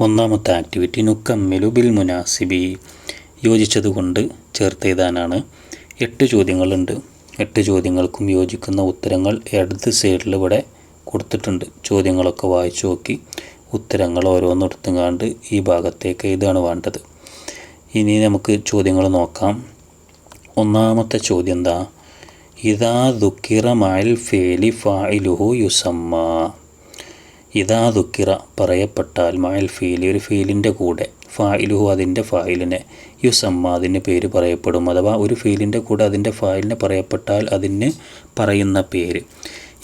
ഒന്നാമത്തെ activity നുക്കമ്മിലു bill മുനാസിബി യോജിച്ചതുകൊണ്ട് ചേർത്ത് എഴുതാനാണ് എട്ട് ചോദ്യങ്ങളുണ്ട്. എട്ട് ചോദ്യങ്ങൾക്കും യോജിക്കുന്ന ഉത്തരങ്ങൾ ഇടത് സൈഡിൽ ഇവിടെ കൊടുത്തിട്ടുണ്ട്. ചോദ്യങ്ങളൊക്കെ വായിച്ചു നോക്കി. ഉത്തരങ്ങൾ ഓരോന്നെടുത്തുങ്ങാണ്ട് ഈ ഭാഗത്തേക്ക് എഴുതാണ് വേണ്ടത്. ഇനി നമുക്ക് ചോദ്യങ്ങൾ നോക്കാം. ഒന്നാമത്തെ ചോദ്യം എന്താ? ഇതാ ദുഃഖിറ മാൽ ഫേലി ഫായിലുഹു യുസമ്മ ഇതാ ദുക്കിറ പറയപ്പെട്ടാൽ മായൽ ഫീലി ഒരു ഫീലിന്റെ കൂടെ. ഫായിലുഹു അതിന്റെ ഫായിലിനെ. യുസമ്മ അതിന് പേര് പറയപ്പെടും. അഥവാ ഒരു ഫീലിന്റെ കൂടെ അതിന്റെ ഫായിലിനെ പറയപ്പെട്ടാൽ അതിന് പറയുന്ന പേര്.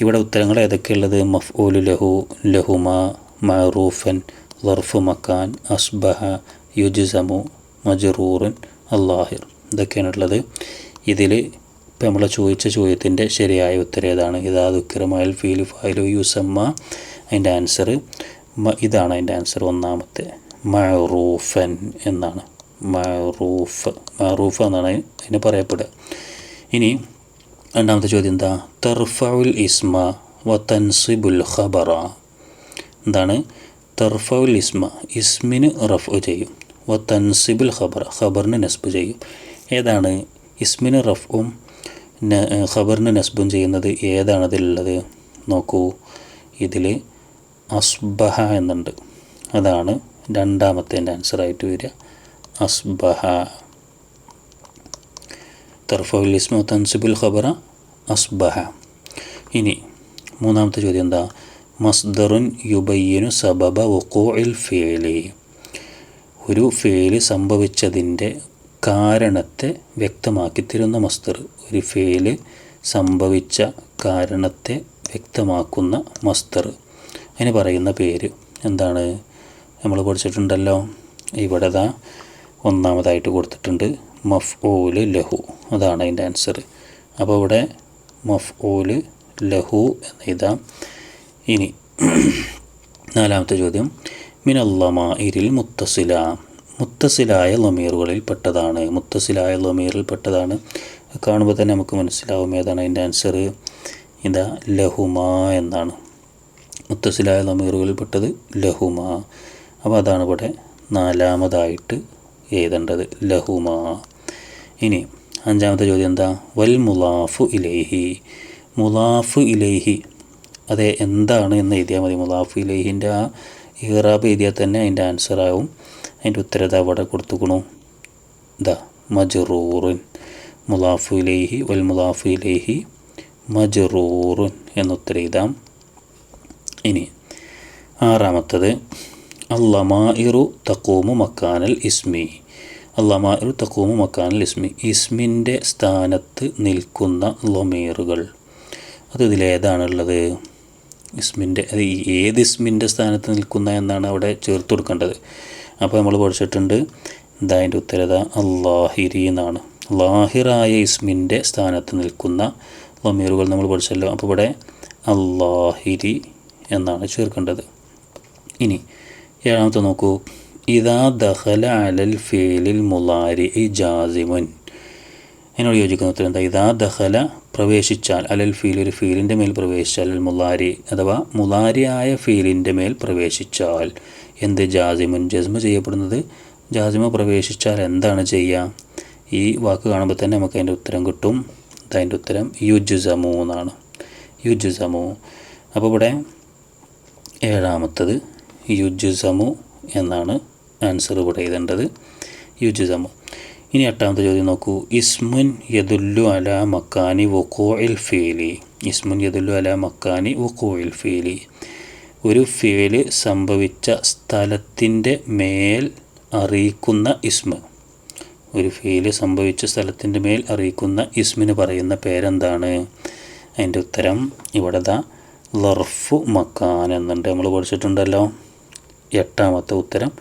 ഇവിടെ ഉത്തരങ്ങൾ ഏതൊക്കെയുള്ളത്? മഫ്ഊലു ലഹു ലഹുമ മറൂഫൻ ലർഫ് മക്കാൻ അസ്ബഹ യുജിസമു മജറൂറുൻ അള്ളാഹിർ ഇതൊക്കെയാണുള്ളത്. ഇതിൽ ഇപ്പം നമ്മൾ ചോദിച്ച ചോദ്യത്തിന്റെ ശരിയായ ഉത്തരം ഏതാണ് ഇതാ ദുഃഖിറമായൽ ഫീലു ഫായിലു യുസമ്മ അതിന്റെ ആൻസർ ഇതാണ് അതിന്റെ ആൻസർ ഒന്നാമത്തെ. മറൂഫൻ എന്നാണ്. മറൂഫ് മറൂഫ് എന്നാണ് അതിന് പറയപ്പെടുക. ഇനി രണ്ടാമത്തെ ചോദ്യം എന്താ? തർഫുൽ ഇസ്മ വ തൻസിബുൽ ഖബറ. എന്താണ്? തർഫുൽ ഇസ്മ ഇസ്മിന് റഫ് ചെയ്യും. വ തൻസിബുൽ ഖബറ ഖബറിന് നസ്ബ് ചെയ്യും. ഏതാണ്? ഇസ്മിന് റഫും ഖബറിന് നസ്ബും ചെയ്യുന്നത് ഏതാണ് ഇതിലുള്ളത് നോക്കൂ. ഇതിൽ അസ്ബഹ എന്നുണ്ട്. അതാണ് രണ്ടാമത്തെ ആൻസർ ആയിട്ട് വരിക. അസ്ബഹ. തർഫുൽ ഇസ്മു തൻസിബുൽ ഖബറ അസ്ബഹ. ഇനി മൂന്നാമത്തെ ചോദ്യം എന്താ? മസ്ദറുൻ യുബയ്യനു സബബ വഖൂഇൽ ഫേലി. ഒരു ഫേൽ സംഭവിച്ചതിന്റെ കാരണത്തെ വ്യക്തമാക്കി തരുന്ന മസ്ദർ. ഒരു ഫേൽ സംഭവിച്ച കാരണത്തെ വ്യക്തമാക്കുന്ന മസ്ദർ. അതിന് പറയുന്ന പേര് എന്താണ്? നമ്മൾ പഠിച്ചിട്ടുണ്ടല്ലോ. ഇവിടെ ദാ ഒന്നാമതായിട്ട് കൊടുത്തിട്ടുണ്ട് മഫ് ഓൽ ലഹു. അതാണ് അതിന്റെ ആൻസർ അപ്പോൾ ഇവിടെ മഫ് ഓൽ ലഹു എന്ന് എഴുതാം. ഇനി നാലാമത്തെ ചോദ്യം. മിനല്ലമ ഇരിൽ മുത്തസില. മുത്തസിലായ ലമീറുകളിൽ പെട്ടതാണ്. മുത്തസിലായ ലമീറിൽ പെട്ടതാണ്. കാണുമ്പോൾ തന്നെ നമുക്ക് മനസ്സിലാവും ഏതാണ് അതിന്റെ ആൻസർ ഇതാ ലഹുമാ എന്നാണ്. മുത്തസിലായ നമീറുകളിൽപ്പെട്ടത് ലഹുമ. അപ്പോൾ അതാണ് ഇവിടെ നാലാമതായിട്ട് എഴുതേണ്ടത് ലഹുമ. ഇനി അഞ്ചാമത്തെ ചോദ്യം എന്താ? വൽ മുലാഫു ഇലേഹി. മുലാഫു ഇലേഹി. അതെ എന്താണ് എന്ന് എഴുതിയാൽ മതി. മുലാഫു ഇലേഹിന്റെ ആ ഇറാബ് എഴുതിയാൽ തന്നെ അതിന്റെ ആൻസറാവും അതിന്റെ ഉത്തരത അവിടെ കൊടുത്തുക്കണു. ഇതാ മജറൂറുൻ. മുലാഫു ഇലേഹി വൽ മുലാഫു ഇലേഹി മജറൂറുൻ എന്നുത്തരം എഴുതാം. ഇനി ആറാമത്തത് അല്ലമായിറു തക്കൂമു മക്കാനൽ ഇസ്മി. അല്ലമായിറു തക്കൂമു മക്കാനൽ ഇസ്മി. ഇസ്മിന്റെ സ്ഥാനത്ത് നിൽക്കുന്ന ലൊമീറുകൾ. അത് ഇതിലേതാണുള്ളത്? ഇസ്മിന്റെ അത് ഏത് ഇസ്മിന്റെ സ്ഥാനത്ത് നിൽക്കുന്ന എന്നാണ് അവിടെ ചേർത്ത് കൊടുക്കേണ്ടത്. അപ്പോൾ നമ്മൾ പഠിച്ചിട്ടുണ്ട് എന്താ അതിന്റെ ഉത്തരത അള്ളാഹിരി എന്നാണ്. ലാഹിറായ ഇസ്മിന്റെ സ്ഥാനത്ത് നിൽക്കുന്ന ലമീറുകൾ നമ്മൾ പഠിച്ചല്ലോ. അപ്പോൾ ഇവിടെ അള്ളാഹിരി എന്നാണ് ചേർക്കേണ്ടത്. ഇനി ഏഴാമത്തെ നോക്കൂ. ഇതാ ദഹല അലൽ ഫേലിൽ മുലാരി ജാസിമുൻ. എന്നോട് യോജിക്കുന്ന ഉത്തരം എന്താ? ഇതാ ദഹല പ്രവേശിച്ചാൽ അലൽ ഫീൽ ഒരു ഫീലിന്റെ മേൽ പ്രവേശിച്ചാൽ അൽ മുലാരി അഥവാ മുലാരിയായ ഫീലിന്റെ മേൽ പ്രവേശിച്ചാൽ. എന്ത് ജാസിമുൻ? ജസ്മ ചെയ്യപ്പെടുന്നത്? ജാസിമ പ്രവേശിച്ചാൽ എന്താണ് ചെയ്യുക ഈ വാക്ക് കാണുമ്പോൾ തന്നെ നമുക്ക് അതിന്റെ ഉത്തരം കിട്ടും. അതിന്റെ ഉത്തരം യുജുസമു എന്നാണ് യുജുസമു. അപ്പോൾ ഇവിടെ ഏഴാമത്തത് യുജുസമു എന്നാണ് ആൻസർ ഇവിടെ എഴുതേണ്ടത് യുജുസമു. ഇനി എട്ടാമത്തെ ചോദ്യം നോക്കൂ. ഇസ്മുൻ യദുല്ലു അല മക്കാനി വക്കോയിൽ ഫീലി. ഇസ്മുൻ യദുല്ലു അല മക്കാനി വക്കോയിൽ ഫീലി. ഒരു ഫേൽ സംഭവിച്ച സ്ഥലത്തിന്റെ മേൽ അറിയിക്കുന്ന ഇസ്മ. ഒരു ഫേൽ സംഭവിച്ച സ്ഥലത്തിന്റെ മേൽ അറിയിക്കുന്ന ഇസ്മിന് പറയുന്ന പേരെന്താണ്? അതിന്റെ ഉത്തരം ഇവിടെ ദാ ലർഫു മക്കാൻ എന്നുണ്ട്. നമ്മൾ പഠിച്ചിട്ടുണ്ടല്ലോ. എട്ടാമത്തെ ഉത്തരം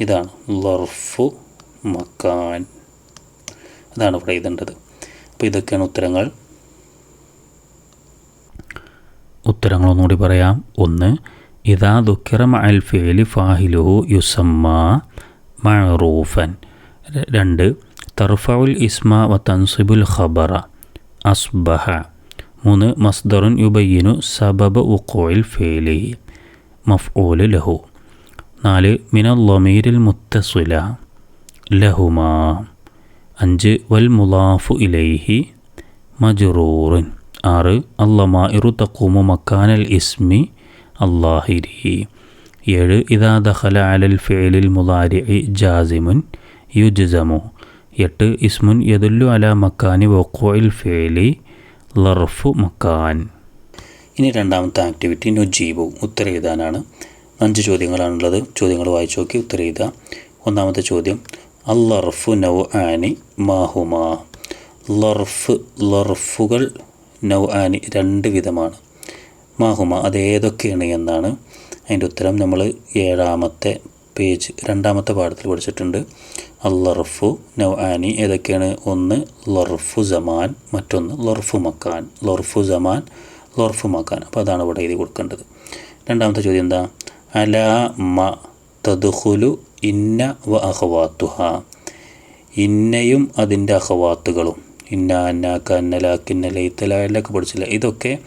ഇതാണ്. ലർഫു മക്കാൻ. അതാണ് ഇവിടെ എഴുതേണ്ടത്. അപ്പോൾ ഇതൊക്കെയാണ് ഉത്തരങ്ങൾ. ഒന്നുകൂടി പറയാം. ഒന്ന് ഇതാ ദുഃഖിറ അൽ ഫേലി ഫാഹിലുഹു യുസമ്മ മഴറൂഫൻ രണ്ട് തർഫഉൽ ഇസ്മ വ തൻസിബുൽ ഖബറ. അസ്ബഹ. മൂന്ന് മസ്ദറുൻ യുബയ്യനു സബബ് ഉക്കോയിൽ ഫേലി മഫ്ഊൽ ലഹു. നാല് മിനൽ ലൊമീരിൽ മുത്തസുല ലഹുമാ. അഞ്ച് വൽ മുലാഫു ഇലൈഹി മജറൂറിൻ. ആറ് അല്ലമായിറു തക്കൂമു മക്കാനൽ ഇസ്മി അള്ളാഹിരി ഏഴ് ഇതാ ദഹല അലൽ ഫേലിൽ മുലാരി ജാസിമുൻ യുജമു എട്ട് ഇസ്മുൻ യദുല്ലു അല മക്കാനി വക്കോയിൽ ഫേലി ലർഫു മക്കാൻ. ഇനി രണ്ടാമത്തെ ആക്ടിവിറ്റി നുജീബു ഉത്തരം എഴുതാനാണ് അഞ്ച് ചോദ്യങ്ങളാണുള്ളത്. ചോദ്യങ്ങൾ വായിച്ചു നോക്കി ഉത്തരം എഴുതുക ഒന്നാമത്തെ ചോദ്യം അല്ലർഫു നൗ ആനി മാഹുമാ. ലർഫ് ലർഫുകൾ നൗ ആനി രണ്ട് വിധമാണ്. മാഹുമ അത് ഏതൊക്കെയാണ് എന്നാണ്. അതിന്റെ ഉത്തരം നമ്മൾ ഏഴാമത്തെ പേജ് രണ്ടാമത്തെ പാഠത്തിൽ പഠിച്ചിട്ടുണ്ട്. അല്ലർഫു നൗആനി ഏതൊക്കെയാണ്? ഒന്ന് ലർഫു ജമാൻ മറ്റൊന്ന് ലർഫു മക്കാൻ. ലർഫു ജമാൻ ലർഫു മക്കാൻ. അപ്പോൾ അതാണ് ഇവിടെ എഴുതി കൊടുക്കേണ്ടത്. രണ്ടാമത്തെ ചോദ്യം എന്താ? അല മ തദുഹുലു ഇന്ന വ അഹവാത്തുഹ ഇന്നയും അതിന്റെ അഹവാത്തുകളും ഇന്ന അന്നാക്ക അന്നലാക്കിന്ന ലൈത്തലൊക്കെ പഠിച്ചില്ല? ഇതൊക്കെ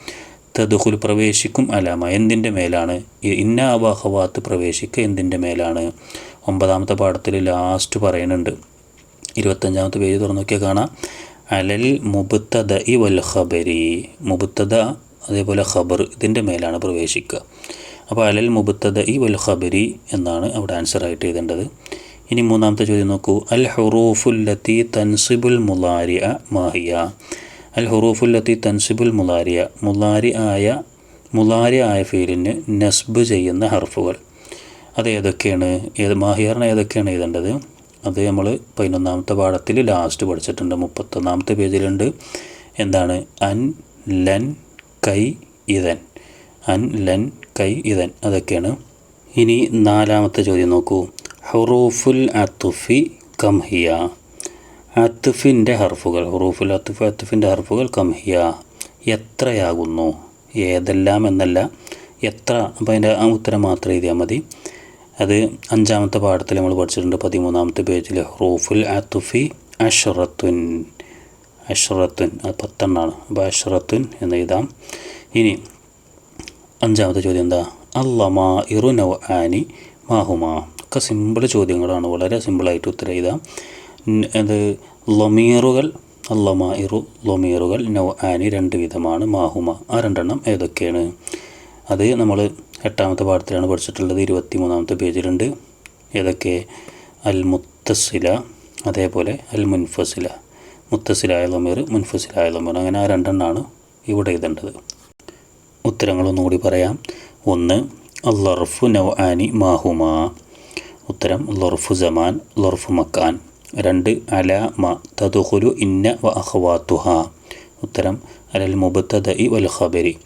തദുഹുൽ പ്രവേശിക്കും അലാമ. എന്തിന്റെ മേലാണ്? ഇന്ന അബാഹവാത്ത് പ്രവേശിക്കുക എന്തിന്റെ മേലാണ്? ഒമ്പതാമത്തെ പാഠത്തിൽ ലാസ്റ്റ് പറയുന്നുണ്ട്. ഇരുപത്തഞ്ചാമത്തെ പേജ് തുറന്നു നോക്കിയാൽ കാണാം. അലൽ മുബത്തദ ഇ വൽ ഖബരി. മുബത്തദ അതേപോലെ ഖബർ ഇതിന്റെ മേലാണ് പ്രവേശിക്കുക അപ്പോൾ അലൽ മുബത്തദ ഇ വൽ ഖബരി എന്നാണ് അവിടെ ആൻസർ ആയിട്ട് എഴുതേണ്ടത്. ഇനി മൂന്നാമത്തെ ചോദ്യം നോക്കൂ. അൽ ഹുറൂഫുല്ലത്തി തൻസിബുൽ മുലാരിയ മാഹിയ. അൽ ഹുറൂഫുല്ലത്തി തൻസിബുൽ മുലാരിയ മുലാരി ആയ മുലാരി ആയ ഫീലിന് നസ്ബ് ചെയ്യുന്ന ഹർഫുകൾ. അത് ഏതൊക്കെയാണ്? ഏത് മാഹിയറിന് ഏതൊക്കെയാണ് എഴുതേണ്ടത്? അത് നമ്മൾ പതിനൊന്നാമത്തെ പാഠത്തിൽ ലാസ്റ്റ് പഠിച്ചിട്ടുണ്ട്. മുപ്പത്തൊന്നാമത്തെ പേജിലുണ്ട്. എന്താണ്? അൻ ലൻ കൈ ഇതൻ. അൻ ലൻ കൈ ഇതൻ. അതൊക്കെയാണ്. ഇനി നാലാമത്തെ ചോദ്യം നോക്കൂ. ഹുറൂഫുൽ അത്തുഫി കംഹിയ. അത്തുഫിന്റെ ഹർഫുകൾ ഹുറൂഫുൽ അത്തുഫ് അത്തുഫിന്റെ ഹർഫുകൾ കംഹിയ എത്രയാകുന്നു? ഏതെല്ലാം എന്നല്ല. എത്ര? അപ്പോൾ അതിന്റെ ഉത്തരം മാത്രം എഴുതിയാൽ മതി. അത് അഞ്ചാമത്തെ പാഠത്തിൽ നമ്മൾ പഠിച്ചിട്ടുണ്ട്. പതിമൂന്നാമത്തെ പേജിൽ ഹുറൂഫുൽ അത്തുഫി അഷറത്തുൻ. അഷറത്തുൻ. അത് പത്തെണ്ണാണ്. അപ്പോൾ അഷറത്തുൻ എന്ന് എഴുതാം. ഇനി അഞ്ചാമത്തെ ചോദ്യം എന്താ? അല്ലമ ഇറുനവ് ആനി മാഹുമാ. ഒക്കെ സിമ്പിൾ ചോദ്യങ്ങളാണ്. വളരെ സിമ്പിളായിട്ട് ഉത്തരം എഴുതാം. അത് ലൊമീറുകൾ ലൊമാറു ലൊമീറുകൾ നൗ ആനി രണ്ട് വിധമാണ് മാഹുമ. ആ രണ്ടെണ്ണം ഏതൊക്കെയാണ്? അത് നമ്മൾ എട്ടാമത്തെ പാഠത്തിലാണ് പഠിച്ചിട്ടുള്ളത് ഇരുപത്തി മൂന്നാമത്തെ പേജിലുണ്ട്. ഏതൊക്കെ? അൽ മുത്തസില അതേപോലെ അൽ മുൻഫസില മുത്തസിലായ ലൊമീർ മുൻഫസിലായ ലൊമീർ. അങ്ങനെ ആ രണ്ടെണ്ണമാണ് ഇവിടെ എഴുതേണ്ടത്. ഉത്തരങ്ങളൊന്നുകൂടി പറയാം. ഒന്ന് ലർഫു നൗ ആനി മാഹുമ. ഉത്തരം ലൊർഫു ജമാൻ ലൊർഫു മക്കാൻ. രണ്ട് അല മ തതുഹുലു ഇന്ന വ അഖവാത്തുഹ. ഉത്തരം അലൽ മുബത്തദ ഇ വൽ ഖബരി.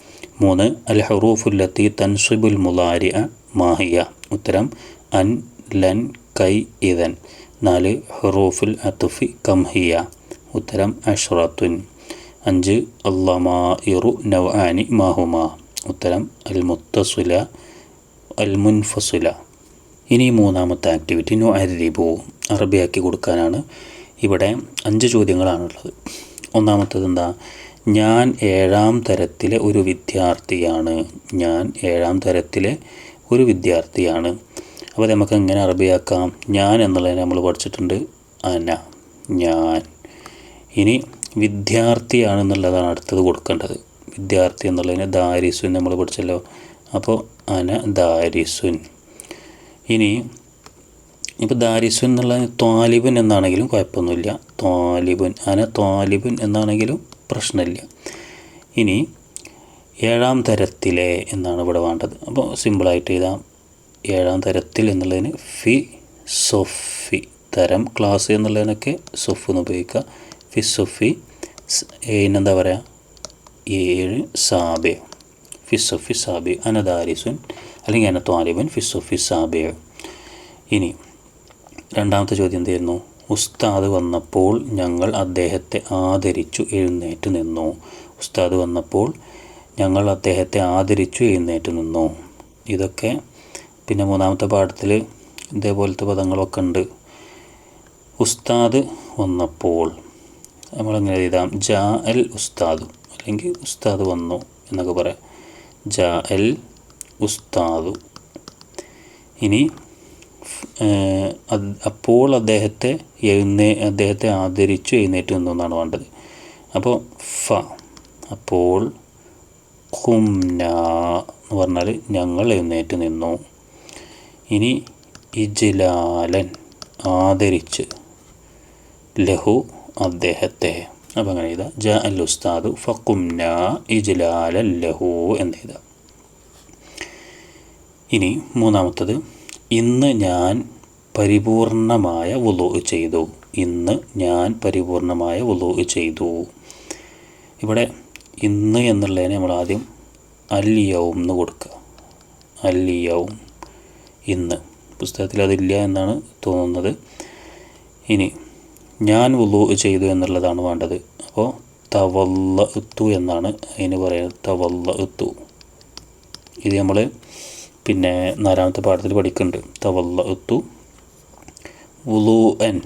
മൂന്ന് അൽ ഹറൂഫുല്ലത്തി തൻസിബുൽ മുലാരി മാഹിയ. ഉത്തരം അൻ ലൻ കൈ ഇതൻ നാല് ഹറൂഫുൽ അത്തുഫി കംഹിയ. ഉത്തരം അഷ്റത്തുൻ. അഞ്ച് അല്ലമാഇറു നൗആനി മാഹുമ. ഉത്തരം അൽ മുത്തസുല അൽ മുൻഫസുല. ഇനി മൂന്നാമത്തെ ആക്ടിവിറ്റി നു അരിബു അറബിയാക്കി കൊടുക്കാനാണ് ഇവിടെ അഞ്ച് ചോദ്യങ്ങളാണുള്ളത്. ഒന്നാമത്തത് എന്താ? ഞാൻ ഏഴാം തരത്തിലെ ഒരു വിദ്യാർത്ഥിയാണ്. ഞാൻ ഏഴാം തരത്തിലെ ഒരു വിദ്യാർത്ഥിയാണ്. അപ്പോൾ നമുക്ക് എങ്ങനെ അറബിയാക്കാം? ഞാൻ എന്നുള്ളതിനെ നമ്മൾ പഠിച്ചിട്ടുണ്ട്. അന ഞാൻ. ഇനി വിദ്യാർത്ഥിയാണെന്നുള്ളതാണ് അടുത്തത് കൊടുക്കേണ്ടത്. വിദ്യാർത്ഥി എന്നുള്ളതിന് ദാരിസുൻ നമ്മൾ പഠിച്ചല്ലോ. അപ്പോൾ അന ദാരിസുൻ. ഇനി ഇപ്പോൾ ദാരിസു എന്നുള്ള ത്വാലിബുൻ എന്നാണെങ്കിലും കുഴപ്പമൊന്നുമില്ല. ത്വാലിബുൻ അന ത്വാലിബുൻ എന്നാണെങ്കിലും പ്രശ്നമില്ല. ഇനി ഏഴാം തരത്തിലെ എന്നാണ് ഇവിടെ വേണ്ടത്. അപ്പോൾ സിമ്പിളായിട്ട് എഴുതാം. ഏഴാം തരത്തിൽ എന്നുള്ളതിന് ഫി സൊഫി തരം ക്ലാസ് എന്നുള്ളതിനൊക്കെ സൊഫ് എന്ന് ഉപയോഗിക്കുക. ഫി സൊഫി എന്താ പറയുക ഏഴ് സാബെ ഫി സൊഫി സാബെ അനദാരിസുൻ അല്ലെങ്കിൽ അന ത്വാലിബൻ ഫി ഫിസാബിയ സാബെ ഇനി രണ്ടാമത്തെ ചോദ്യം എന്തായിരുന്നു ഉസ്താദ് വന്നപ്പോൾ ഞങ്ങൾ അദ്ദേഹത്തെ ആദരിച്ചു എഴുന്നേറ്റ് നിന്നു. ഉസ്താദ് വന്നപ്പോൾ ഞങ്ങൾ അദ്ദേഹത്തെ ആദരിച്ചു എഴുന്നേറ്റ് നിന്നു. ഇതൊക്കെ പിന്നെ മൂന്നാമത്തെ പാഠത്തിൽ ഇതേപോലത്തെ പദങ്ങളൊക്കെ ഉണ്ട്. ഉസ്താദ് വന്നപ്പോൾ നമ്മളെങ്ങനെ എഴുതാം? ജാ എൽ ഉസ്താദ്. അല്ലെങ്കിൽ ഉസ്താദ് വന്നു എന്നൊക്കെ പറയാം. ജാ എൽ ഉസ്താദു. ഇനി അപ്പോൾ അദ്ദേഹത്തെ എഴുന്നേ അദ്ദേഹത്തെ ആദരിച്ചു എഴുന്നേറ്റ് നിന്നാണ് വേണ്ടത്. അപ്പോൾ ഫ അപ്പോൾ ഹുംന എന്ന് പറഞ്ഞാൽ ഞങ്ങൾ എഴുന്നേറ്റ് നിന്നു. ഇനി ഇജ്ലാലൻ ആദരിച്ച് ലഹു അദ്ദേഹത്തെ. അപ്പം അങ്ങനെ ചെയ്താൽ ജ അൽ ഉസ്താദു ഫക്കുംന ഇജ്ലാലൻ ലഹു എന്ന് എഴുതാം. ഇനി മൂന്നാമത്തത്. ഇന്ന് ഞാൻ പരിപൂർണമായ വുളു ചെയ്തു. ഇന്ന് ഞാൻ പരിപൂർണമായ വുളു ചെയ്തു. ഇവിടെ ഇന്ന് എന്നുള്ളതിനെ നമ്മൾ ആദ്യം അല്ലിയവും എന്ന് കൊടുക്കുക. അല്ലിയവും. ഇന്ന്. പുസ്തകത്തിൽ അതില്ല എന്നാണ് തോന്നുന്നത്. ഇനി ഞാൻ വുളു ചെയ്തു എന്നുള്ളതാണ് വേണ്ടത്. അപ്പോൾ തവല്ല എത്തു എന്നാണ് അതിന് പറയുന്നത്. തവല്ല എത്തു ഇത് നമ്മൾ പിന്നെ നാലാമത്തെ പാഠത്തിൽ പഠിക്കുന്നുണ്ട്. തവല്ല എത്തു ഉലു എൻ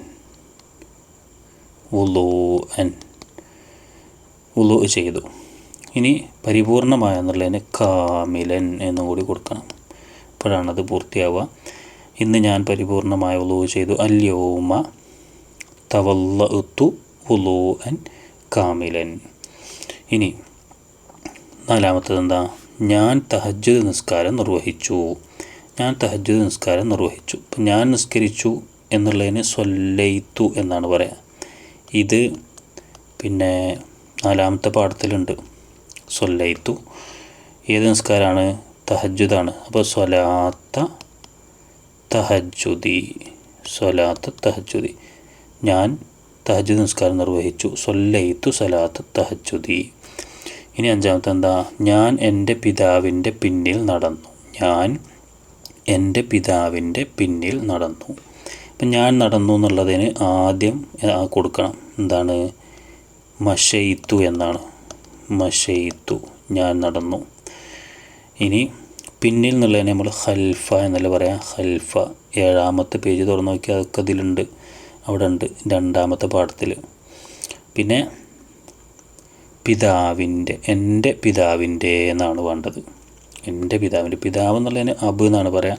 ഉലു എൻ ഉലു ചെയ്തു. ഇനി പരിപൂർണമായ എന്നുള്ളതിന് കാമിലൻ എന്നും കൂടി കൊടുക്കണം. അപ്പോഴാണത് പൂർത്തിയാവുക. ഇന്ന് ഞാൻ പരിപൂർണമായ ഉലു ചെയ്തു. അല്യോമ തവല്ല എത്തു ഉലു എൻ കാമിലൻ. ഇനി നാലാമത്തത് എന്താ ഞാൻ തഹജ്ജുദ് നിസ്കാരം നിർവഹിച്ചു. ഞാൻ തഹജ്ജുദ് നിസ്കാരം നിർവഹിച്ചു. അപ്പം ഞാൻ നിസ്കരിച്ചു എന്നുള്ളതിന് സ്വല്ലയിത്തു എന്നാണ് പറയുക ഇത് പിന്നെ നാലാമത്തെ പാഠത്തിലുണ്ട്. സ്വല്ലയിത്തു ഏത് നിസ്കാരമാണ് തഹജ്ജുദാണ്. അപ്പോൾ സ്വലാത്ത തഹജ്ജുദി. സ്വലാത്ത തഹജ്ജുദി. ഞാൻ തഹജ്ജുദ് നിസ്കാരം നിർവഹിച്ചു. സ്വല്ലയിത്തു സ്വലാത്ത തഹജ്ജുദി. ഇനി അഞ്ചാമത്തെ എന്താ ഞാൻ എന്റെ പിതാവിന്റെ പിന്നിൽ നടന്നു. ഞാൻ എന്റെ പിതാവിന്റെ പിന്നിൽ നടന്നു. അപ്പം ഞാൻ നടന്നു എന്നുള്ളതിന് ആദ്യം കൊടുക്കണം. എന്താണ്? മഷയിത്തു എന്നാണ്. മഷയിത്തു. ഞാൻ നടന്നു. ഇനി പിന്നിൽ എന്നുള്ളതിന് നമ്മൾ ഹൽഫ എന്നല്ല പറയാം? ഹൽഫ ഏഴാമത്തെ പേജ് തുറന്നു നോക്കിയാൽ അതൊക്കെ അതിലുണ്ട് അവിടെ ഉണ്ട് രണ്ടാമത്തെ പാഠത്തിൽ. പിന്നെ പിതാവിന്റെ എന്റെ പിതാവിന്റെ എന്നാണ് വേണ്ടത്. എന്റെ പിതാവിന്റെ പിതാവ് എന്നുള്ളതിന് അബ് എന്നാണ് പറയാം.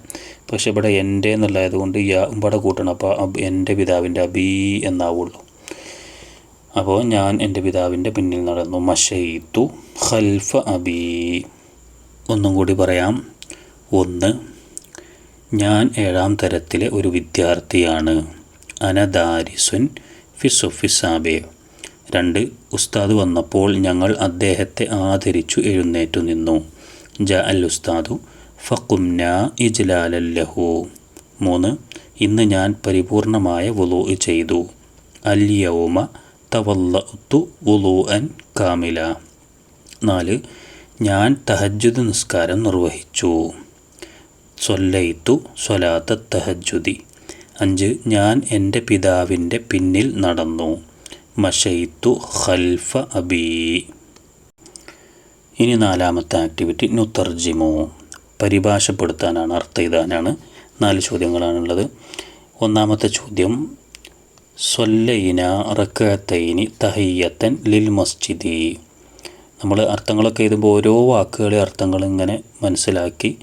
പക്ഷെ ഇവിടെ എന്റെ എന്നുള്ളതായത് കൊണ്ട് യാ ഇവിടെ കൂട്ടണം. അപ്പോൾ അബ് എന്റെ പിതാവിന്റെ അബി എന്നാവുള്ളൂ. അപ്പോൾ ഞാൻ എന്റെ പിതാവിന്റെ പിന്നിൽ നടന്നു. മഷയിത്തു ഖൽഫ അബി. ഒന്നും കൂടി പറയാം. ഒന്ന് ഞാൻ ഏഴാം തരത്തിലെ ഒരു വിദ്യാർത്ഥിയാണ്. അനദാരിസുൻ ഫിസുഫിസാബേ രണ്ട് ഉസ്താദ് വന്നപ്പോൾ ഞങ്ങൾ അദ്ദേഹത്തെ ആദരിച്ചു എഴുന്നേറ്റു നിന്നു. ജ അൽ ഉസ്താദു ഫക്കുംന ഇജ്ലാലല്ലഹു മൂന്ന് ഇന്ന് ഞാൻ പരിപൂർണമായ വുളു ചെയ്തു. അല്യൗമ തവല്ലത്തു വുളു അൻ കാമില. നാല് ഞാൻ തഹജ്ജുദ് നിസ്കാരം നിർവഹിച്ചു. സൊല്ലയിത്തു സ്വലാത്ത തഹജ്ജുദി. അഞ്ച് ഞാൻ എന്റെ പിതാവിന്റെ പിന്നിൽ നടന്നു. മഷയിത്തു ഖൽഫ അബി. ഇനി നാലാമത്തെ ആക്ടിവിറ്റി നുത്തർജിമോ. പരിഭാഷപ്പെടുത്താനാണ് അർത്ഥ ഇതാനാണ്. നാല് ചോദ്യങ്ങളാണുള്ളത്. ഒന്നാമത്തെ ചോദ്യം സൊല്ലൈന റക്കത്തൈനി തഹയ്യത്തൻ ലിൽ മസ്ജിദി. നമ്മൾ അർത്ഥങ്ങളൊക്കെ എഴുതുമ്പോൾ ഓരോ വാക്കുകളെ അർത്ഥങ്ങൾ ഇങ്ങനെ മനസ്സിലാക്കി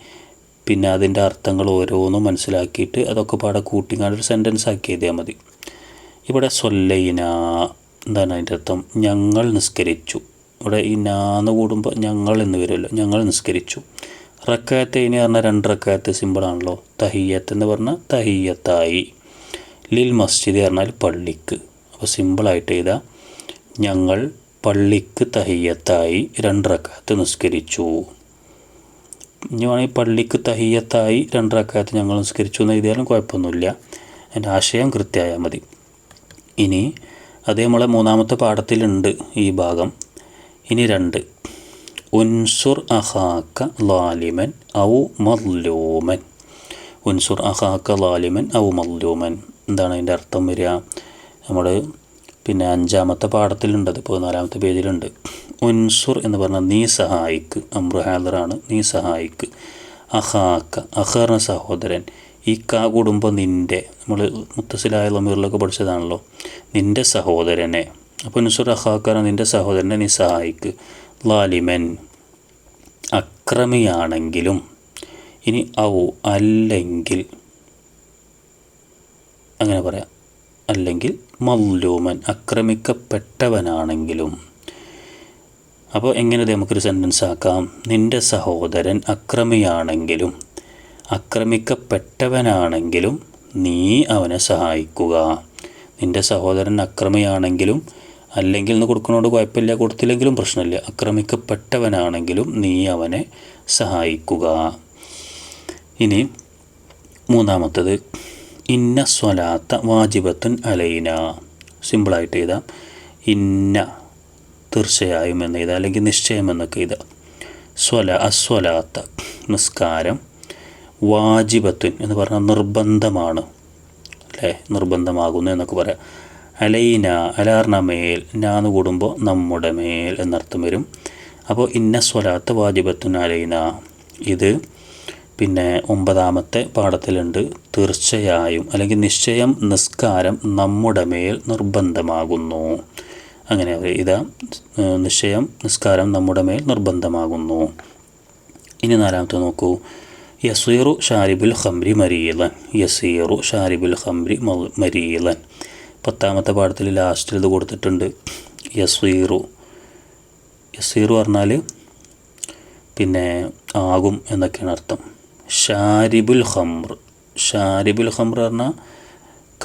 പിന്നെ അതിന്റെ അർത്ഥങ്ങൾ ഓരോന്നും മനസ്സിലാക്കിയിട്ട് അതൊക്കെ പാടെ കൂട്ടിങ്ങാണ്ട് ഒരു സെന്റൻസ് ആക്കി എഴുതിയാൽ മതി. ഇവിടെ സൊല്ലൈന എന്താണ് അതിന്റെ അർത്ഥം? ഞങ്ങൾ നിസ്കരിച്ചു. ഇവിടെ ഈ നാന്ന് കൂടുമ്പോൾ ഞങ്ങൾ എന്ന് വരുമല്ലോ. ഞങ്ങൾ നിസ്കരിച്ചു. റക്കാത്ത് ഇനി പറഞ്ഞാൽ രണ്ട് റക്കാത്ത് സിമ്പിളാണല്ലോ തഹിയത്ത് എന്ന് പറഞ്ഞാൽ തഹിയത്തായി. ലിൽ മസ്ജിദ് പറഞ്ഞാൽ പള്ളിക്ക്. അപ്പോൾ സിമ്പിളായിട്ട് ചെയ്താൽ ഞങ്ങൾ പള്ളിക്ക് തഹിയത്തായി രണ്ട് റക്കാത്ത് നിസ്കരിച്ചു. ഇനി വേണമെങ്കിൽ പള്ളിക്ക് തഹിയത്തായി രണ്ട് റക്കാത്ത് ഞങ്ങൾ നിസ്കരിച്ചു എന്ന് എഴുതിയാലും കുഴപ്പമൊന്നുമില്ല. അതിന്റെ ആശയം കൃത്യമായാൽ മതി. ഇനി അത് നമ്മളെ മൂന്നാമത്തെ പാഠത്തിലുണ്ട് ഈ ഭാഗം. ഇനി രണ്ട്. ഉൻസുർ അഹാക്ക ലാലിമൻ ഔ മല്ലൂമൻ ഉൻസുർ അഹാക്ക ലാലിമൻ ഔ മല്ലൂമൻ എന്താണ് അതിന്റെ അർത്ഥം വരിക? നമ്മൾ പിന്നെ അഞ്ചാമത്തെ പാഠത്തിലുണ്ട് അതിപ്പോൾ നാലാമത്തെ പേജിലുണ്ട്. ഉൻസുർ എന്ന് പറഞ്ഞാൽ നീ സഹായിക്ക്. അമ്രുഹാദറാണ് നീ സഹായിക്ക്. അഹാക്ക അഹറിന സഹോദരൻ. ഈ കാ കുടുംബം നിന്റെ നമ്മൾ മുത്തസിലായ ലമീറിലൊക്കെ പഠിച്ചതാണല്ലോ. നിന്റെ സഹോദരനെ അപ്പോൾ നുസുർ അഹാക്കാര നിന്റെ സഹോദരനെ നീ സഹായിക്ക്. ലാലിമൻ അക്രമിയാണെങ്കിലും ഇനി ഔ അല്ലെങ്കിൽ അങ്ങനെ പറയാം അല്ലെങ്കിൽ മല്ലൂമൻ അക്രമിക്കപ്പെട്ടവനാണെങ്കിലും. അപ്പോൾ എങ്ങനെ നമുക്കൊരു സെന്റൻസ് ആക്കാം? നിന്റെ സഹോദരൻ അക്രമിയാണെങ്കിലും അക്രമിക്കപ്പെട്ടവനാണെങ്കിലും നീ അവനെ സഹായിക്കുക. നിന്റെ സഹോദരൻ അക്രമിയാണെങ്കിലും അല്ലെങ്കിൽ എന്ന് കൊടുക്കുന്നതുകൊണ്ട് കുഴപ്പമില്ല കൊടുത്തില്ലെങ്കിലും പ്രശ്നമില്ല. ആക്രമിക്കപ്പെട്ടവനാണെങ്കിലും നീ അവനെ സഹായിക്കുക. ഇനി മൂന്നാമത്തത്. ഇന്ന സ്വലാത്ത വാജിബത്തുൻ അലൈന. സിമ്പിളായിട്ട് എഴുതാം. ഇന്ന തീർച്ചയായും എന്ന് എഴുതാം. അല്ലെങ്കിൽ നിശ്ചയം എന്നൊക്കെ എഴുതാം. സ്വല അസ്വലാത്ത നിസ്കാരം വാജിബത്തുൻ എന്ന് പറഞ്ഞാൽ നിർബന്ധമാണ്. അല്ലേ? നിർബന്ധമാകുന്നു എന്നൊക്കെ പറയാം. അലൈന അലാർണ മേൽ നാന്ന് കൂടുമ്പോൾ നമ്മുടെ മേൽ എന്നർത്ഥം വരും. അപ്പോൾ ഇന്ന സ്വലാത്ത വാജിബത്തുൻ അലൈന. ഇത് പിന്നെ ഒമ്പതാമത്തെ പാഠത്തിലുണ്ട്. തീർച്ചയായും അല്ലെങ്കിൽ നിശ്ചയം നിസ്കാരം നമ്മുടെ മേൽ നിർബന്ധമാകുന്നു. അങ്ങനെ ഇതാ നിശ്ചയം നിസ്കാരം നമ്മുടെ മേൽ നിർബന്ധമാകുന്നു. ഇനി നാലാമത്തെ നോക്കൂ. യസീറു ഷാരിബുൽ ഖംരി മരീലൻ യസീറു ഷാരിബുൽ ഖംരി മരീലൻ പത്താമത്തെ പാഠത്തിൽ ലാസ്റ്റിൽ ഇത് കൊടുത്തിട്ടുണ്ട്. യസീറു യസീറു പറഞ്ഞാൽ പിന്നെ ആകും എന്നൊക്കെയാണ് അർത്ഥം. ഷാരിബുൽ ഖംർ ഷാരിബുൽ ഖംർ പറഞ്ഞാൽ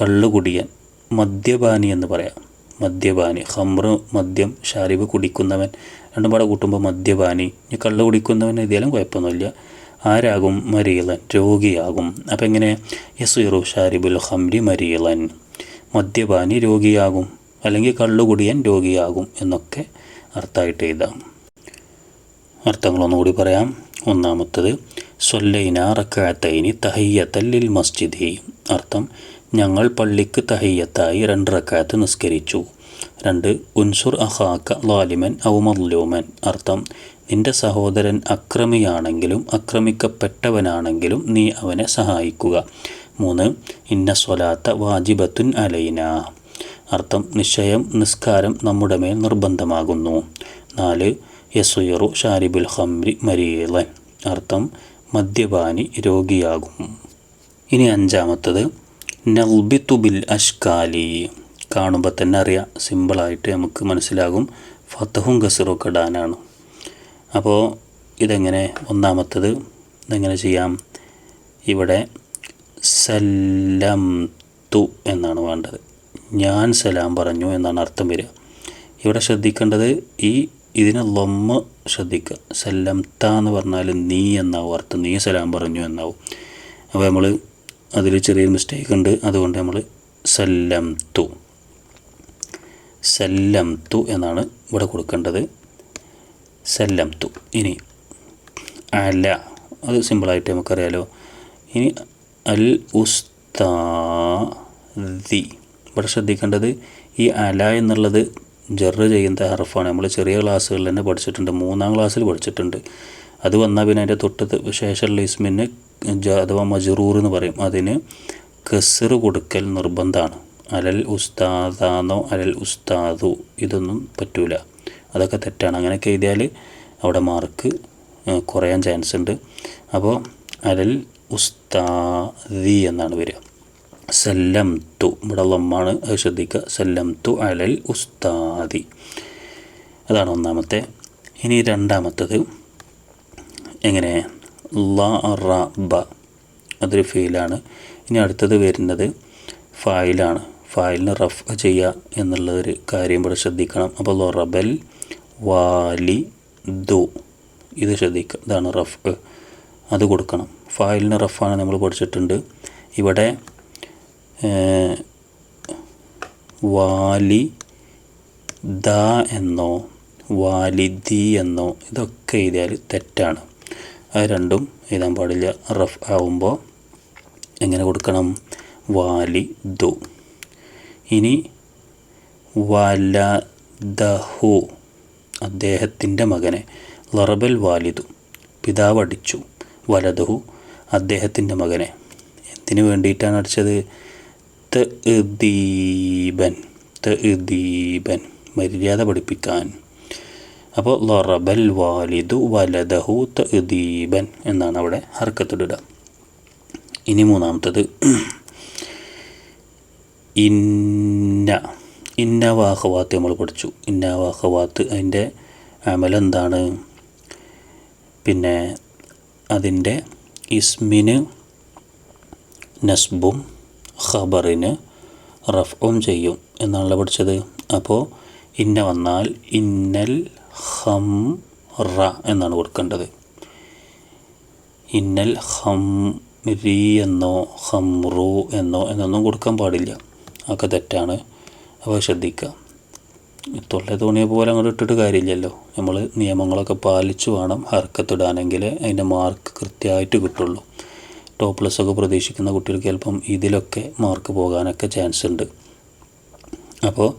കള്ളുകുടിയൻ മദ്യപാനി എന്ന് പറയാം. മദ്യപാനി. ഖംർ മദ്യം ഷാരിബ് കുടിക്കുന്നവൻ. രണ്ടും പാടെ കൂട്ടുമ്പോൾ മദ്യപാനി. ഇനി കള്ള് കുടിക്കുന്നവൻ എഴുതിയാലും കുഴപ്പമൊന്നുമില്ല. ആരാകും മരീലൻ രോഗിയാകും. അപ്പം എങ്ങനെ? യസീറു ഷാരിബുൽ ഹംരി മരീലൻ മദ്യപാനി രോഗിയാകും. അല്ലെങ്കിൽ കള്ളുകുടിയൻ രോഗിയാകും എന്നൊക്കെ അർത്ഥമായിട്ട് എഴുതാം. അർത്ഥങ്ങളൊന്നുകൂടി പറയാം. ഒന്നാമത്തത് സൊല്ലൈന റക്കാത്തൈനി തഹയ്യത്തല്ലിൽ മസ്ജിദി. അർത്ഥം ഞങ്ങൾ പള്ളിക്ക് തഹയ്യത്തായി രണ്ട് റക്കാത്ത് നിസ്കരിച്ചു. രണ്ട് ഉൻസുർ അഹാക്ക ലാലിമൻ ഔ അർത്ഥം നിന്റെ സഹോദരൻ അക്രമിയാണെങ്കിലും അക്രമിക്കപ്പെട്ടവനാണെങ്കിലും നീ അവനെ സഹായിക്കുക. മൂന്ന് ഇന്ന സ്വലാത്ത വാജിബത്തുൻ അലൈന. അർത്ഥം നിശ്ചയം നിസ്കാരം നമ്മുടെ മേൽ നിർബന്ധമാകുന്നു. നാല് യസുയറു ഷാരിബുൽ ഹംരി മരീലൻ അർത്ഥം മദ്യപാനി രോഗിയാകും. ഇനി അഞ്ചാമത്തത് നൽബിത്തു ബിൽ അഷ്കാലി. കാണുമ്പോൾ തന്നെ അറിയാം സിമ്പിളായിട്ട് നമുക്ക് മനസ്സിലാകും. ഫത്തഹും ഗസറും ഇടാനാണ്. അപ്പോൾ ഇതെങ്ങനെ ഒന്നാമത്തത് ഇതെങ്ങനെ ചെയ്യാം? ഇവിടെ സല്ലം തു എന്നാണ് വേണ്ടത്. ഞാൻ സലാം പറഞ്ഞു എന്നാണ് അർത്ഥം വരിക. ഇവിടെ ശ്രദ്ധിക്കേണ്ടത് ഈ ഇതിനെ ലൊമ്മ ശ്രദ്ധിക്കുക. സല്ലം ത എന്ന് പറഞ്ഞാൽ നീ എന്നാവും അർത്ഥം. നീ സലാം പറഞ്ഞു എന്നാവും. അപ്പോൾ നമ്മൾ അതിൽ ചെറിയൊരു മിസ്റ്റേക്ക് ഉണ്ട്. അതുകൊണ്ട് നമ്മൾ സല്ലം തു സല്ലം തു എന്നാണ് ഇവിടെ കൊടുക്കേണ്ടത്. സല്ലം തു ഇനി അല അത് സിമ്പിളായിട്ട് നമുക്കറിയാലോ. ഇനി അൽ ഉസ്താദി. ഇവിടെ ശ്രദ്ധിക്കേണ്ടത് ഈ അല എന്നുള്ളത് ജെറ് ചെയ്യുന്ന ഹർഫാണ്. നമ്മൾ ചെറിയ ക്ലാസ്സുകളിൽ തന്നെ പഠിച്ചിട്ടുണ്ട്. മൂന്നാം ക്ലാസ്സിൽ പഠിച്ചിട്ടുണ്ട്. അത് വന്നാൽ പിന്നെ അതിന്റെ തൊട്ട് ശേഷമുള്ള ഇസ്മിന് അഥവാ മജറൂർ എന്ന് പറയും. അതിന് കസർ കൊടുക്കൽ നിർബന്ധമാണ്. അലൽ ഉസ്താദാന്നോ അലൽ ഉസ്താദു. ഇതൊന്നും പറ്റൂല. അതൊക്കെ തെറ്റാണ്. അങ്ങനെയൊക്കെ എഴുതിയാൽ അവിടെ മാർക്ക് കുറയാൻ ചാൻസ് ഉണ്ട്. അപ്പോൾ അലൽ ഉസ്താദി എന്നാണ് വരിക. സല്ലം തു ഇവിടെ ലമ്മാണ് അത് ശ്രദ്ധിക്കുക. സല്ലം തു അലൽ ഉസ്താദി. അതാണ് ഒന്നാമത്തെ. ഇനി രണ്ടാമത്തത് എങ്ങനെ? ല റ ബ അതൊരു ഫെയിലാണ് ഇനി അടുത്തത് വരുന്നത് ഫായിലാണ്. ഫായിലിന് റഫ് ചെയ്യുക എന്നുള്ളൊരു കാര്യം ഇവിടെ ശ്രദ്ധിക്കണം. അപ്പോൾ ലൊറബൽ വാലി ദു ഇത് ശ്രദ്ധിക്കുക ഇതാണ് റഫ്. അത് കൊടുക്കണം. ഫായിലിന് റഫാണ് നമ്മൾ പഠിച്ചിട്ടുണ്ട്. ഇവിടെ വാലി ദ എന്നോ വാലിദി എന്നോ ഇതൊക്കെ എഴുതിയാൽ തെറ്റാണ്. അത് രണ്ടും എഴുതാൻ പാടില്ല. റഫ് ആവുമ്പോൾ എങ്ങനെ കൊടുക്കണം? വാലി ദു ഇനി വലദഹു. അദ്ദേഹത്തിന്റെ മകനെ ലറബൽ വാലിദു പിതാവ് അടിച്ചു. വലതുഹു അദ്ദേഹത്തിന്റെ മകനെ. എന്തിനു വേണ്ടിയിട്ടാണ് അടിച്ചത്? തീബൻ തീബൻ മര്യാദ പഠിപ്പിക്കാൻ. അപ്പോൾ ലറബൽ വാലിദു വലദഹു തീബൻ എന്നാണ് അവിടെ ഹർക്കത്തിടുക ഇനി മൂന്നാമത്തത്. ഇന്ന ഇന്ന വാഹവാത്ത് നമ്മൾ പഠിച്ചു. ഇന്ന വാഹവാത്ത് അതിന്റെ അമലെന്താണ്? പിന്നെ അതിന്റെ ഇസ്മിന് നസ്ബും ഖബറിന് റഫും ചെയ്യും എന്നാണല്ലോ പഠിച്ചത്. അപ്പോൾ ഇന്ന വന്നാൽ ഇന്നൽ ഹം റ എന്നാണ് കൊടുക്കേണ്ടത്. ഇന്നൽ ഹം റീ എന്നോ ഹംറു എന്നോ എന്നൊന്നും കൊടുക്കാൻ പാടില്ല. അതൊക്കെ തെറ്റാണ്. അപ്പോൾ ശ്രദ്ധിക്കുക. തൊള്ള തോണിയെ പോലെ അങ്ങോട്ട് ഇട്ടിട്ട് കാര്യമില്ലല്ലോ. നമ്മൾ നിയമങ്ങളൊക്കെ പാലിച്ചു വേണം ഹർക്കത്തിടാനെങ്കിൽ അതിന്റെ മാർക്ക് കൃത്യമായിട്ട് കിട്ടുള്ളൂ. ടോപ്പ് പ്ലസ് ഒക്കെ പ്രതീക്ഷിക്കുന്ന കുട്ടികൾക്ക് ചിലപ്പം ഇതിലൊക്കെ മാർക്ക് പോകാനൊക്കെ ചാൻസ് ഉണ്ട്. അപ്പോൾ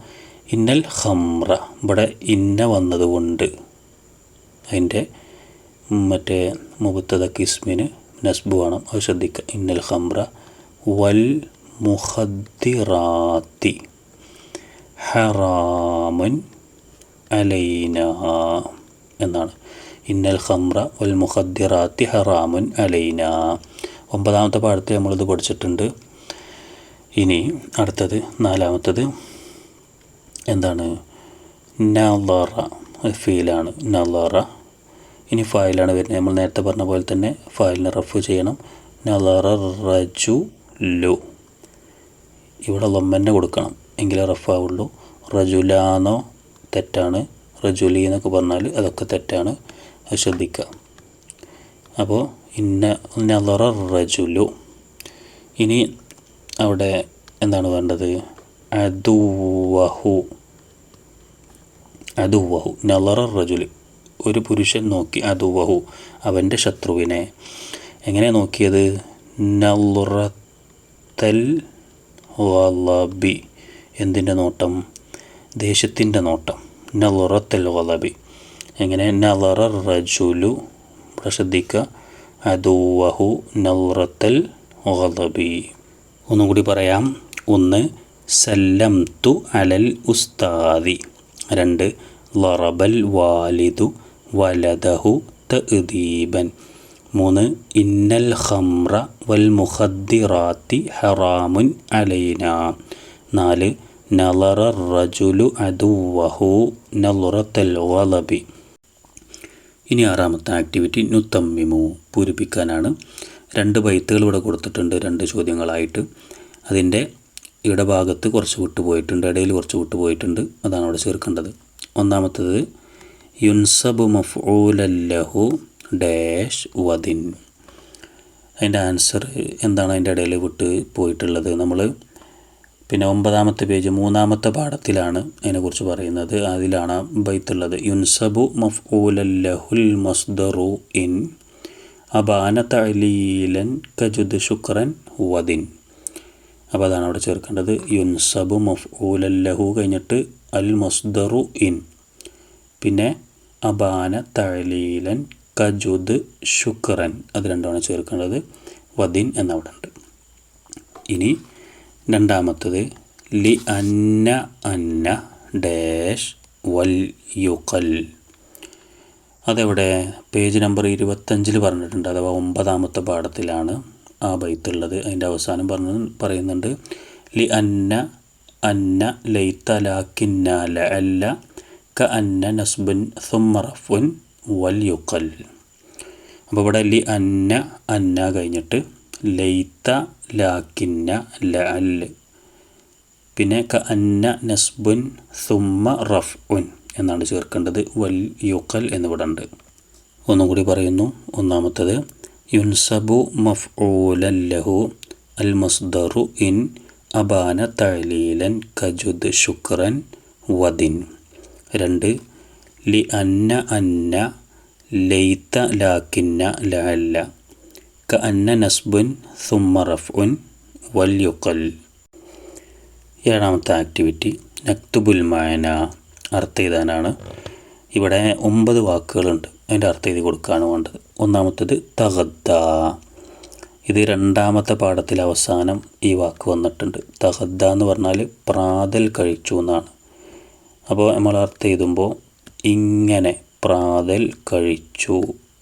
ഇന്നൽ ഹംറ ഇവിടെ ഇന്ന വന്നതുകൊണ്ട് അതിന്റെ മറ്റേ മുബത്തത കിസ്മിന് നസ്ബ് വേണം. അത് ശ്രദ്ധിക്കുക. ഇന്നൽ ഹംറ വൽ മുഹദ്ദിറാത്തി ഹറാമുൻ അലൈന എന്നാണ്. ഇന്നൽ ഖംറ വൽ മുഖദ്ദിറാത്തി ഹറാമുൻ അലൈന. ഒമ്പതാമത്തെ പാഠത്തിൽ നമ്മളിത് പഠിച്ചിട്ടുണ്ട്. ഇനി അടുത്തത് നാലാമത്തത് എന്താണ്? നവറ ഫീലാണ് നവറ ഇനി ഫയലാണ് വരുന്നത്. നമ്മൾ നേരത്തെ പറഞ്ഞ പോലെ തന്നെ ഫയലിനെ റഫ് ചെയ്യണം. നവറ റജു ലു ഇവിടെ ലൊമ്മന്നെ കൊടുക്കണം. എങ്കിലേ റഫാവുള്ളൂ. റജുലാന്നോ തെറ്റാണ്. റജുലി എന്നൊക്കെ പറഞ്ഞാൽ അതൊക്കെ തെറ്റാണ്. അത് ശ്രദ്ധിക്കുക. അപ്പോൾ ഇന്ന നലറ റജുലു. ഇനി അവിടെ എന്താണ് വേണ്ടത്? അതുവഹു അതുവഹു നലറ റജുലി. ഒരു പുരുഷൻ നോക്കി അതുവഹു അവന്റെ ശത്രുവിനെ. എങ്ങനെ നോക്കിയത്? നലുറത്തൽ വലബി. എന്തിന്റെ നോട്ടം? ദേഷ്യത്തിന്റെ നോട്ടം. നലുറത്തൽ വലബി എങ്ങനെ? നലറ റജുലു. ഇവിടെ അതുവഹു നൗറത്തൽ വലബി ഒന്നും കൂടി പറയാം. ഒന്ന് സല്ലം തു അലൽ ഉസ്താദി. രണ്ട് ലറബൽ വാലിദു വലദഹു തീപൻ മൂന്ന് ഇന്നൽ ഖംറ വൽ മുഖദ്ദിറാത്തി ഹറാമുൻ അലൈന. നാല് വലബി ഇനി ആറാമത്തെ ആക്ടിവിറ്റി നുത്തമ്മിമു പൂരിപ്പിക്കാനാണ്. രണ്ട് ബൈത്തുകൾ ഇവിടെ കൊടുത്തിട്ടുണ്ട് രണ്ട് ചോദ്യങ്ങളായിട്ട്. അതിന്റെ ഇടഭാഗത്ത് കുറച്ച് വിട്ടുപോയിട്ടുണ്ട് ഇടയിൽ കുറച്ച് വിട്ടുപോയിട്ടുണ്ട് അതാണ് അവിടെ ചേർക്കേണ്ടത്. ഒന്നാമത്തത് യുൻസബു മഫ്ഊലല്ലഹു ഡാഷ് വദിൻ. അതിന്റെ ആൻസർ എന്താണ് അതിന്റെ ഇടയിൽ വിട്ട് പോയിട്ടുള്ളത്? നമ്മൾ പിന്നെ ഒമ്പതാമത്തെ പേജ് മൂന്നാമത്തെ പാഠത്തിലാണ് അതിനെക്കുറിച്ച് പറയുന്നത്. അതിലാണ് ബൈത്തുള്ളത്. യുൻസബു മഫ്ഊലല്ലഹുൽ മസ്ദറു ഇൻ അബാന തലീലൻ കജുദ് ശുക്രൻ വദിൻ. അപ്പോൾ അതാണ് അവിടെ ചേർക്കേണ്ടത്. യുൻസബു മഫ്ഊലല്ലഹു കഴിഞ്ഞിട്ട് അൽ മസ്ദറു ഇൻ. പിന്നെ അബാന തലീലൻ കജുദ് ശുക്രൻ. അത് രണ്ടാണ് ചേർക്കേണ്ടത്. വദിൻ എന്നവിടെ ഉണ്ട് ഇനി രണ്ടാമത്തത്. ലി അന്ന അന്ന ഡാഷ് വൽ യുക്കൽ അതെവിടെ? പേജ് നമ്പർ ഇരുപത്തഞ്ചിൽ പറഞ്ഞിട്ടുണ്ട്. അഥവാ ഒമ്പതാമത്തെ പാഠത്തിലാണ് ആ ബൈത്തുള്ളത്. അതിന്റെ അവസാനം പറഞ്ഞ പറയുന്നുണ്ട്. ലി അന്ന അന്ന ലൈത്ത ലാക്കിന്ന ല അല്ല ക അന്ന നസ്ബുൻ സുമറഫുൻ വൽ യുക്കൽ അപ്പോൾ ഇവിടെ ലി അന്ന അന്ന കഴിഞ്ഞിട്ട് ലൈത്ത ലാക്കിന്ന ല അൽ പിന്നെ ക അന്ന നസ്ബുൻ സുമ്മ റഫ് ഉൻ എന്നാണ് ചേർക്കേണ്ടത്. വൽ യുക്കൽ എന്നിവിടെ ഉണ്ട് ഒന്നും കൂടി പറയുന്നു. ഒന്നാമത്തത് യുൻസബു മഫ് ഊലല്ലഹു അൽ മസ്ദറു ഇൻ അബാന തലീലൻ കജുദ് ശുക്രൻ വദിൻ. രണ്ട് ലി അന്ന അന്ന ലൈത്ത ലാക്കിന്ന ലഅല്ല ക അന്ന നസ്ബുൻ സുമ്മ റഫ്ഉൻ വല്യുക്കൽ യുക്കൽ ഏഴാമത്തെ ആക്ടിവിറ്റി നക്തുബുൽ മായന അർത്ഥം എഴുതാനാണ് ഇവിടെ ഒമ്പത് വാക്കുകളുണ്ട്. അതിന്റെ അർത്ഥം എഴുതി കൊടുക്കുകയാണ് വേണ്ടത് ഒന്നാമത്തേത് തഹദ്ദ ഇത് രണ്ടാമത്തെ പാഠത്തിൽ അവസാനം ഈ വാക്ക് വന്നിട്ടുണ്ട്. തഹദ്ദ എന്ന് പറഞ്ഞാൽ പ്രാതൽ കഴിച്ചു എന്നാണ്. അപ്പോൾ നമ്മൾ അർത്ഥം എഴുതുമ്പോൾ ഇങ്ങനെ പ്രാതൽ കഴിച്ചു.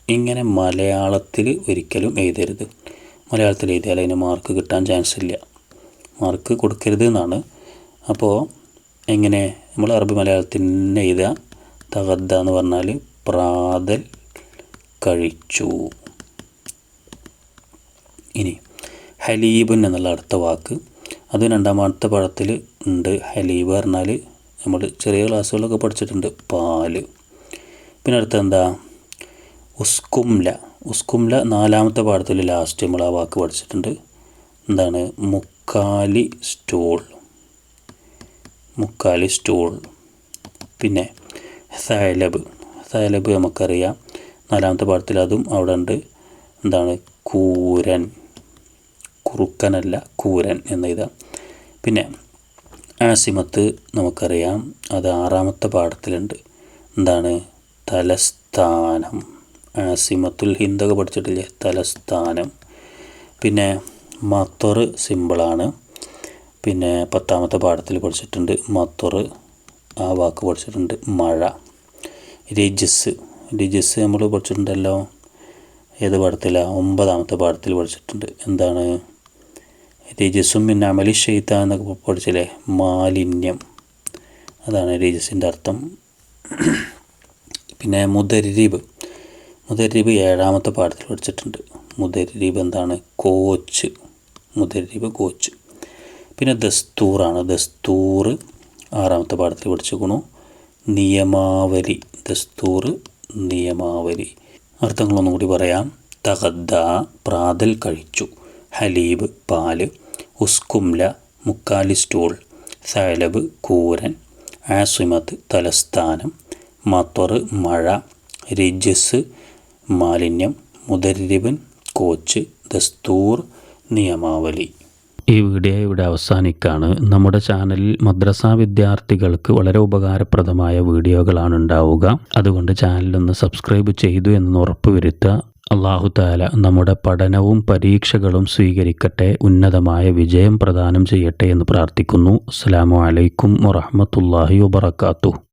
ഇങ്ങനെ മലയാളത്തിൽ ഒരിക്കലും എഴുതരുത്. മലയാളത്തിൽ എഴുതിയാൽ അതിന് മാർക്ക് കിട്ടാൻ ചാൻസ് ഇല്ല. മാർക്ക് കൊടുക്കരുത് എന്നാണ്. അപ്പോൾ എങ്ങനെ നമ്മൾ അറബി മലയാളത്തിൽ തന്നെ എഴുതുക. തകർദ എന്ന് പറഞ്ഞാൽ പ്രാതൽ കഴിച്ചു. ഇനി ഹലീബൻ എന്നുള്ള അടുത്ത വാക്ക്. അത് രണ്ടാമത്തെ പഴത്തിൽ ഉണ്ട്. ഹലീബ് പറഞ്ഞാൽ നമ്മൾ ചെറിയ ക്ലാസ്സുകളൊക്കെ പഠിച്ചിട്ടുണ്ട്. പാൽ. പിന്നെ അടുത്ത എന്താ? ഉസ്കുംല. ഉസ്കുംല നാലാമത്തെ പാഠത്തിൽ ലാസ്റ്റ് നമ്മൾ ആ വാക്ക് പഠിച്ചിട്ടുണ്ട്. എന്താണ്? മുക്കാലി സ്റ്റൂൾ. മുക്കാലി സ്റ്റൂൾ. പിന്നെ സൈലബ്. സൈലബ് നമുക്കറിയാം. നാലാമത്തെ പാഠത്തിൽ അതും അവിടെ ഉണ്ട്. എന്താണ്? കൂരൻ. കുറുക്കനല്ല കൂരൻ എന്ന പിന്നെ ആസിമത്ത് നമുക്കറിയാം. അത് ആറാമത്തെ പാഠത്തിലുണ്ട്. എന്താണ്? തലസ്ഥാനം. ആസിമത്തുൽ ഹിന്ദൊക്കെ പഠിച്ചിട്ടില്ലേ? തലസ്ഥാനം. പിന്നെ മത്തൊറ് സിമ്പിളാണ്. പിന്നെ പത്താമത്തെ പാഠത്തിൽ പഠിച്ചിട്ടുണ്ട് മത്തൊറ്. ആ വാക്ക് പഠിച്ചിട്ടുണ്ട് മഴ. രജിസ്. രജിസ് നമ്മൾ പഠിച്ചിട്ടുണ്ടല്ലോ. ഏത് പാഠത്തിലാണ് ഒമ്പതാമത്തെ പാഠത്തിൽ പഠിച്ചിട്ടുണ്ട്. എന്താണ്? രജസും പിന്നെ അമലി ഷെയ്ത്ത എന്നൊക്കെ പഠിച്ചില്ലേ? മാലിന്യം. അതാണ് രജസിന്റെ അർത്ഥം. പിന്നെ മുദരീബ്. മുദരീബ് ഏഴാമത്തെ പാഠത്തിൽ പഠിച്ചിട്ടുണ്ട്. മുദരീബ് എന്താണ്? കോച്ച്. മുദരീബ് കോച്ച്. പിന്നെ ദസ്തൂറാണ്. ദസ്തൂർ ആറാമത്തെ പാഠത്തിൽ പഠിച്ചിരിക്കുന്നു. നിയമാവലി. ദസ്തൂർ നിയമാവലി. അർത്ഥങ്ങളൊന്നും കൂടി പറയാം. തഹദ്ദ പ്രാതൽ കഴിച്ചു. ഹലീബ് പാൽ. ഉസ്കുംല മുക്കാലി സ്റ്റൂൾ. സൈലബ് കൂരൻ. ആസിമത്ത് തലസ്ഥാനം. മത്വർ മഴ. റിജസ് മാലിന്യം മുതരിരിവൻ കോച്ച് ദസ്തൂർ നിയമാവലി. ഈ വീഡിയോ ഇവിടെ അവസാനിക്കാണ്. നമ്മുടെ ചാനലിൽ മദ്രസ വിദ്യാർത്ഥികൾക്ക് വളരെ ഉപകാരപ്രദമായ വീഡിയോകളാണ് ഉണ്ടാവുക. അതുകൊണ്ട് ചാനലൊന്ന് സബ്സ്ക്രൈബ് ചെയ്തു എന്ന് ഉറപ്പുവരുത്തുക അള്ളാഹു താല നമ്മുടെ പഠനവും പരീക്ഷകളും സ്വീകരിക്കട്ടെ ഉന്നതമായ വിജയം പ്രദാനം ചെയ്യട്ടെ എന്ന് പ്രാർത്ഥിക്കുന്നു. അസ്സാം വലൈക്കും വറഹമത്തല്ലാഹി വാത്തു